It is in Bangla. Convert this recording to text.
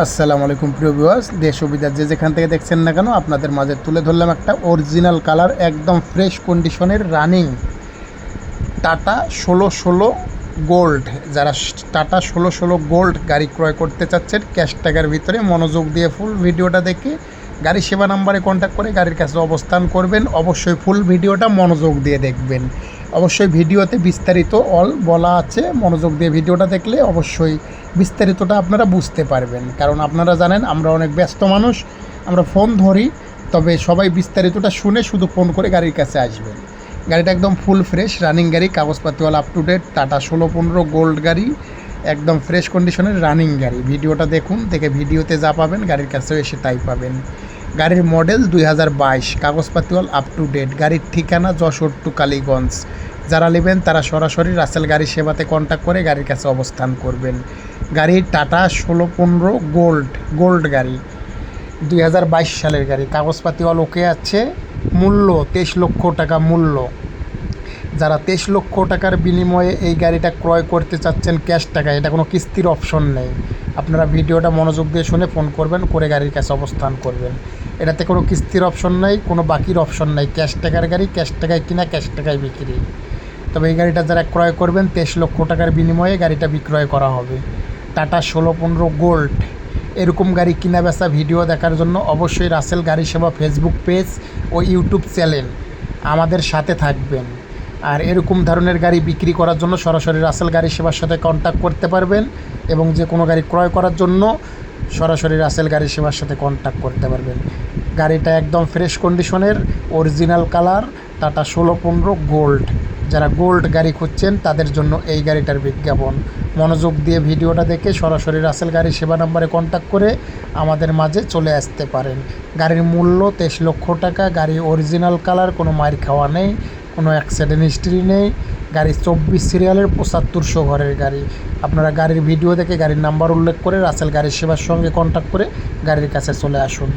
আসসালামু আলাইকুম, প্রিয় ভিউয়ার্স দেশ বিদেশ যে যেখান থেকে দেখছেন না কেন, আপনাদের মাঝে তুলে ধরলাম একটা অরিজিনাল কালার একদম ফ্রেশ কন্ডিশনের রানিং টাটা ষোলো ষোলো গোল্ড যারা টাটা ষোলো ষোলো গোল্ড গাড়ি ক্রয় করতে চাচ্ছেন ক্যাশ টাকার ভিতরে মনোযোগ দিয়ে ফুল ভিডিওটা দেখে গাড়ি সেবা নাম্বারে কন্ট্যাক্ট করে গাড়ির কাছে অবস্থান করবেন। অবশ্যই ফুল ভিডিওটা মনোযোগ দিয়ে দেখবেন। অবশ্যই ভিডিওতে বিস্তারিত অল বলা আছে, মনোযোগ দিয়ে ভিডিওটা দেখলে অবশ্যই বিস্তারিতটা আপনারা বুঝতে পারবেন। কারণ আপনারা জানেন, আমরা অনেক ব্যস্ত মানুষ, আমরা ফোন ধরি, তবে সবাই বিস্তারিতটা শুনে শুধু ফোন করে গাড়ির কাছে আসবেন গাড়িটা একদম ফুল ফ্রেশ, রানিং গাড়ি, কাগজপাতিওয়ালা আপ টু ডেট টাটা ষোলো পনেরো গোল্ড গাড়ি, একদম ফ্রেশ কন্ডিশনের রানিং গাড়ি। ভিডিওটা দেখুন, দেখে ভিডিওতে যা পাবেন, গাড়ির কাছেও এসে তাই পাবেন। গাড়ির মডেল দুই হাজার বাইশ কাগজপাতিওয়াল আপ টু ডেট গাড়ির ঠিকানা যশোর টু কালীগঞ্জ। যারা নেবেন তারা সরাসরি রাসেল গাড়ি সেবাতে কন্ট্যাক্ট করে গাড়ির কাছে অবস্থান করবেন। গাড়ির টাটা ষোলো পনেরো গোল্ড গোল্ড গাড়ি। দুই হাজার বাইশ সালের গাড়ি। কাগজপাতিওয়াল ওকে আছে। মূল্য তেইশ লক্ষ টাকা মূল্য। যারা তেইশ লক্ষ টাকার বিনিময়ে এই গাড়িটা ক্রয় করতে চাচ্ছেন ক্যাশ টাকা এটা কোনো কিস্তির অপশন নেই। আপনারা ভিডিওটা মনোযোগ দিয়ে শুনে ফোন করবেন, করে গাড়ির কাছে অবস্থান করবেন। এটাতে কোনো কিস্তির অপশন নেই, কোনো বাকির অপশন নেই। ক্যাশ টাকার গাড়ি ক্যাশ টাকায় কিনা ক্যাশ টাকায় বিক্রি। তবে এই গাড়িটা যারা ক্রয় করবেন, তেইশ লক্ষ টাকার বিনিময়ে গাড়িটা বিক্রয় করা হবে। টাটা ষোলো পনেরো গোল্ড এরকম গাড়ি কিনা বেচা ভিডিও দেখার জন্য অবশ্যই রাসেল গাড়ি সেবা ফেসবুক পেজ ও ইউটিউব চ্যানেল আমাদের সাথে থাকবেন। আর এরকম ধরনের গাড়ি বিক্রি করার জন্য সরাসরি রাসেল গাড়ি সেবার সাথে কন্ট্যাক্ট করতে পারবেন এবং যে কোনো গাড়ি ক্রয় করার জন্য সরাসরি রাসেল গাড়ি সেবার সাথে কন্ট্যাক্ট করতে পারবেন। গাড়িটা একদম ফ্রেশ কন্ডিশনের অরিজিনাল কালার টাটা ষোলো পনেরো গোল্ড যারা গোল্ড গাড়ি খুঁজছেন, তাদের জন্য এই গাড়িটার বিজ্ঞাপন। মনোযোগ দিয়ে ভিডিওটা দেখে সরাসরি রাসেল গাড়ি সেবা নাম্বারে কন্ট্যাক্ট করে আমাদের মাঝে চলে আসতে পারেন। গাড়ির মূল্য তেইশ লক্ষ টাকা গাড়ি অরিজিনাল কালার কোনো মায়ের খাওয়া নেই। কোনো অ্যাক্সিডেন্ট হিস্ট্রি নেই। গাড়ি চব্বিশ সিরিয়ালের পঁচাত্তরশো ঘরের গাড়ি। আপনারা গাড়ির ভিডিও দেখে গাড়ির নাম্বার উল্লেখ করে রাসেল গাড়ি সেবার সঙ্গে কন্ট্যাক্ট করে গাড়ির কাছে চলে আসুন।